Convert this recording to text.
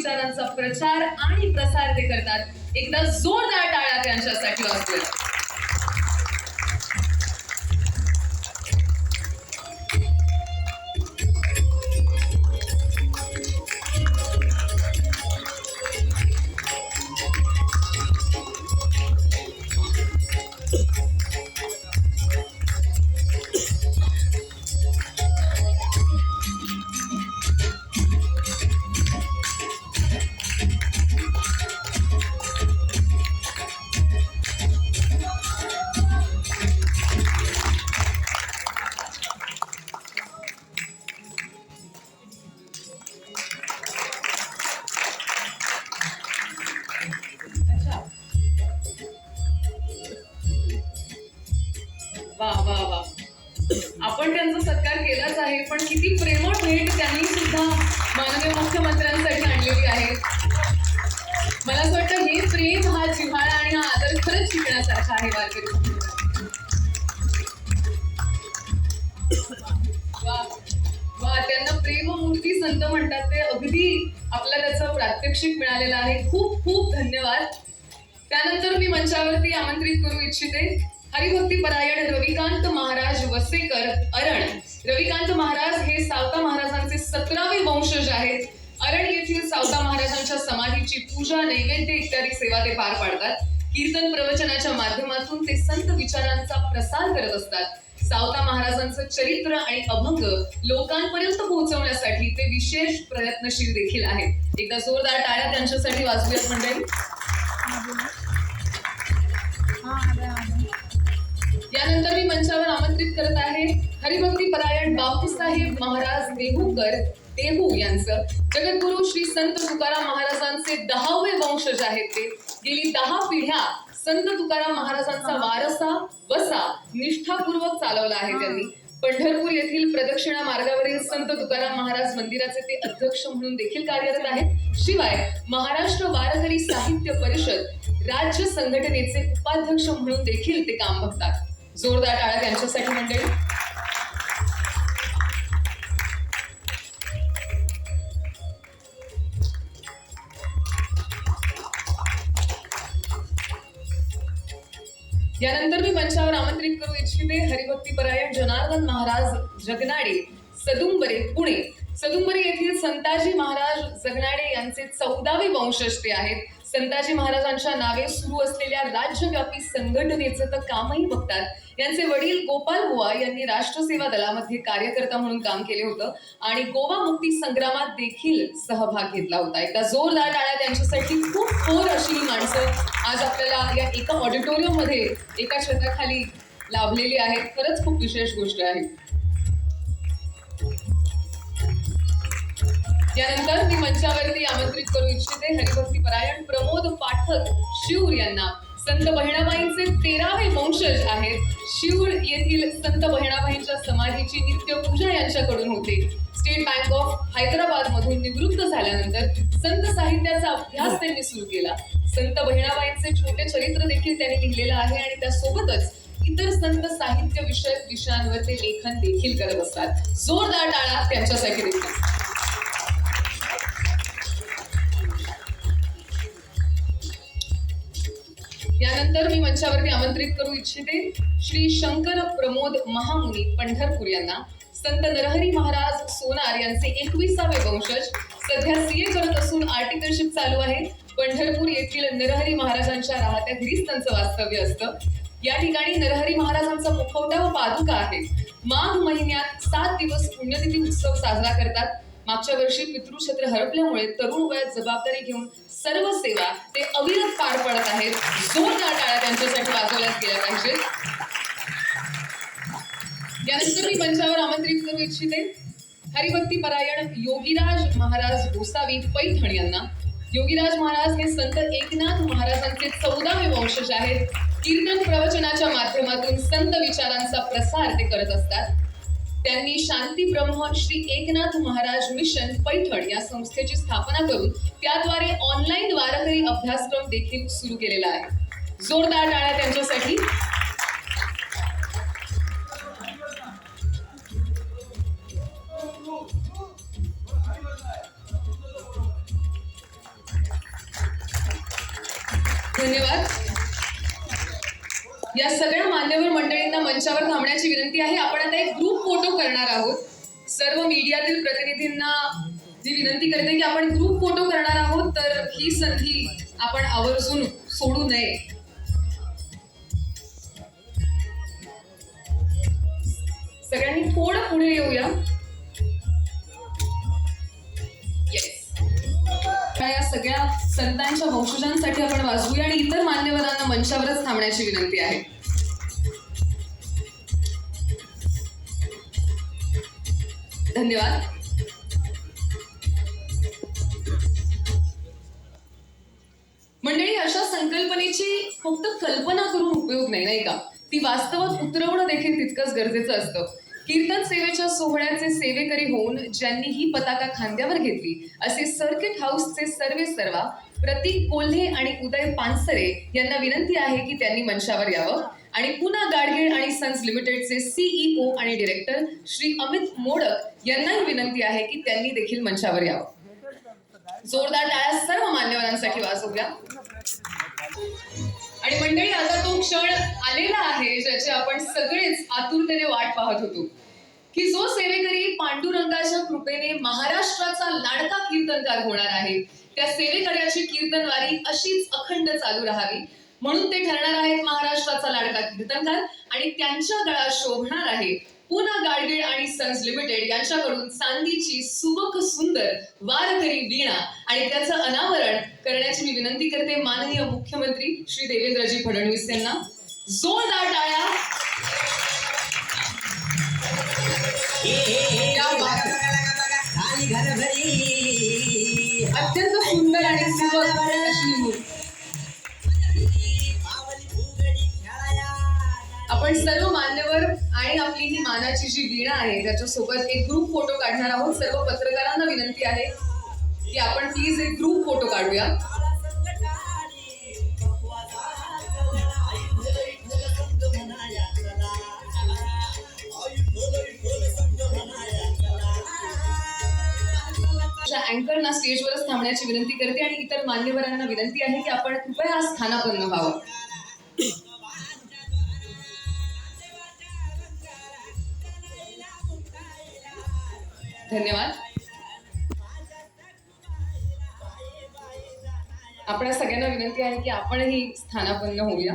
विचारांचा प्रचार आणि प्रसार ते करतात. एकदा जोरदार टाळ्या त्यांच्यासाठी वाजूया पण किती प्रेमळ भेट त्यांनी सुद्धा माननीय मुख्यमंत्र्यांसाठी आणलेली आहे. मला असं वाटतं हे प्रेम हा जिव्हाळा आणि हा आदर खरंच शिकण्यासारखा आहे वारकरी वा त्यांना प्रेममूर्ती संत म्हणतात ते. अगदी आपल्याला त्याचं प्रात्यक्षिक मिळालेलं आहे. खूप खूप धन्यवाद. त्यानंतर मी मंचावरती आमंत्रित करू इच्छिते. हरिभक्ती परायण रविकांत महाराज वसेकर अरण. रविकांत महाराज हे सावता महाराजांचे सतरावे वंशज आहेत. अरण येथील सावता महाराजांच्या समाधीची पूजा नैवेद्य इत्यादी सेवा ते पार पाडतात. कीर्तन प्रवचनाच्या माध्यमातून ते संत विचारांचा प्रसार करत असतात. सावता महाराजांचं चरित्र आणि अभंग लोकांपर्यंत पोहोचवण्यासाठी ते विशेष प्रयत्नशील देखील आहेत. एकदा जोरदार टाळ्या त्यांच्यासाठी वाजवूयात मंडळी. यानंतर मी मंचावर आमंत्रित करत आहे हरिभक्ती परायण बापूसाहेब महाराज देहूकर देहू यांचं. जगद्गुरु श्री संत तुकाराम महाराजांचे दहावे वंशज आहेत ते. गेली दहा पिढ्या संत तुकाराम महाराजांचा वारसा वसा निष्ठापूर्वक चालवला आहे त्यांनी. पंढरपूर येथील प्रदक्षिणा मार्गावरील संत तुकाराम महाराज मंदिराचे ते अध्यक्ष म्हणून देखील कार्यरत आहेत. शिवाय महाराष्ट्र वारकरी साहित्य परिषद राज्य संघटनेचे उपाध्यक्ष म्हणून देखील ते काम बघतात. जोरदार टाळा त्यांच्यासाठी मंडळी. यानंतर मी मंचावर आमंत्रित करू इच्छिते हरिभक्ती परायण जनार्दन महाराज जगनाडे सदुंबरे पुणे. सदुंबरे येथील संताजी महाराज जगनाडे यांचे चौदावे वंशज ते आहेत. संताजी महाराजांच्या नावे सुरू असलेल्या राज्यव्यापी संघटनेचं तर कामही बघतात. यांचे वडील गोपाल बुवा यांनी राष्ट्रसेवा दलामध्ये कार्यकर्ता म्हणून काम केले होतं आणि गोवा मुक्ती संग्रामात देखील सहभाग घेतला होता. एकदा जोरदार टाळ्या त्यांच्यासाठी. खूप थोर अशी ही माणसं आज आपल्याला या एका ऑडिटोरियममध्ये एका छताखाली लाभलेली आहेत. खरंच खूप विशेष गोष्ट आहे. यानंतर मी मंचावरती आमंत्रित करू इच्छिते हरिभक्ती परायण प्रमोद पाठक शिऊर यांना. संत बहिणाबाईंचे तेरावे वंशज आहेत. शिवूर येथील संत बहिणाबाईंच्या समाधीची नित्य पूजा यांच्याकडून होते. स्टेट बँक ऑफ हैदराबाद मधून निवृत्त झाल्यानंतर संत साहित्याचा अभ्यास त्यांनी सुरू केला. संत बहिणाबाईंचे छोटे चरित्र देखील त्यांनी लिहिलेलं आहे आणि त्यासोबतच इतर संत साहित्य विषयक विषयांवर ते लेखन देखील करत असतात. जोरदार टाळा त्यांच्यासाठी देखील यानंतर मी मंचावरती आमंत्रित करू इच्छिते श्री शंकर प्रमोद महामुनी पंढरपूर यांना. संत नरहरी महाराज सोनार यांचे एकविसावे वंशज. सध्या सीए करत असून आर्टिकलशिप चालू आहे. पंढरपूर येथील नरहरी महाराजांच्या राहत्या घरीच त्यांचं वास्तव्य असतं. या ठिकाणी नरहरी महाराजांचा मुखवटा व पादुका आहे माघ महिन्यात सात दिवस पुण्यतिथी उत्सव साजरा करतात. मागच्या वर्षी पितृक्षेत्र हरपल्यामुळे तरुण वयात जबाबदारी घेऊन सर्व सेवा ते अविरत पार पडत आहेत. जोरदार टाळ्या त्यांच्यासाठी वाजवल्या गेल्या पाहिजेत. यानंतर मी मंचावर आमंत्रित करू इच्छिते. हरिभक्ती परायण योगीराज महाराज गोसावी पैठण यांना. योगीराज महाराज हे संत एकनाथ महाराजांचे चौदावे वंशज आहेत. कीर्तन प्रवचनाच्या माध्यमातून संत विचारांचा प्रसार ते करत असतात. त्यांनी शांती ब्रह्मन श्री एकनाथ महाराज मिशन पैठण या संस्थेची स्थापना करून त्याद्वारे ऑनलाईन वारकरी अभ्यासक्रम देखील सुरू केलेला आहे. जोरदार टाळ्या त्यांच्यासाठी. धन्यवाद. या सगळ्या मान्यवर मंडळींना मंचावर थांबण्याची विनंती आहे. आपण आता एक ग्रुप फोटो करणार आहोत. सर्व मीडियातील प्रतिनिधींना जी विनंती करते की आपण ग्रुप फोटो करणार आहोत तर ही संधी आपण आवर्जून सोडू नये. सगळ्यांनी थोडं पुढे येऊया. संतांच्या वंशजांसाठी आपण वाचूया आणि इतर मान्यवरांना मंचावरच थांबण्याची विनंती आहे. धन्यवाद. मंडळी अशा संकल्पनेची फक्त कल्पना करून उपयोग नाही नाही का? ती वास्तवात उतरवणं देखील तितकंच गरजेचं असतं. कीर्तन सेवेच्या सोहळ्याचे सेवेकरी होऊन ज्यांनी ही पताका खांद्यावर घेतली असे सर्किट हाऊसचे सर्वे सर्वा प्रतीक कोल्हे आणि उदय पानसरे यांना विनंती आहे की त्यांनी मंचावर यावं. आणि पुन्हा गाडगीळ आणि सन्स लिमिटेडचे सीईओ आणि डिरेक्टर श्री अमित मोडक यांनाही विनंती आहे की त्यांनी देखील मंचावर यावं. जोरदार टाळ्या सर्व मान्यवरांसाठी वाजवूया. आणि मंडळी आता तो क्षण आलेला आहे ज्याची आपण सगळेच आतुरतेने वाट पाहत होतो. की जो सेवेकरी पांडुरंगाच्या कृपेने महाराष्ट्राचा लाडका कीर्तनकार होणार आहे त्या सेवेकऱ्याची कीर्तनवारी अशीच अखंड चालू राहावी. म्हणून ते ठरणार आहेत महाराष्ट्राचा लाडका कीर्तनकार आणि त्यांच्या गळा शोभणार आहे. पुना गाडगीळ आणि सन्स लिमिटेड यांच्याकडून चांदीची सुबक सुंदर वारकरी वीणा आणि त्याचं अनावरण करण्याची मी विनंती करते माननीय मुख्यमंत्री श्री देवेंद्रजी फडणवीस यांना. जोरदार टाळ्या! अत्यंत सुंदर आणि सुबक अशी आपण सर्व मान्यवर आणि आपली ही मानाची जी वीणा आहे त्याच्यासोबत एक ग्रुप फोटो काढणार आहोत. सर्व पत्रकारांना विनंती आहे की आपण प्लीज एक ग्रुप फोटो काढूया. अँकरना स्टेजवरच थांबण्याची विनंती करते आणि इतर मान्यवरांना विनंती आहे की आपण कृपया स्थानापन्न व्हावं. धन्यवाद. आपल्या सगळ्यांना विनंती आहे की आपणही स्थानापन्न होऊया.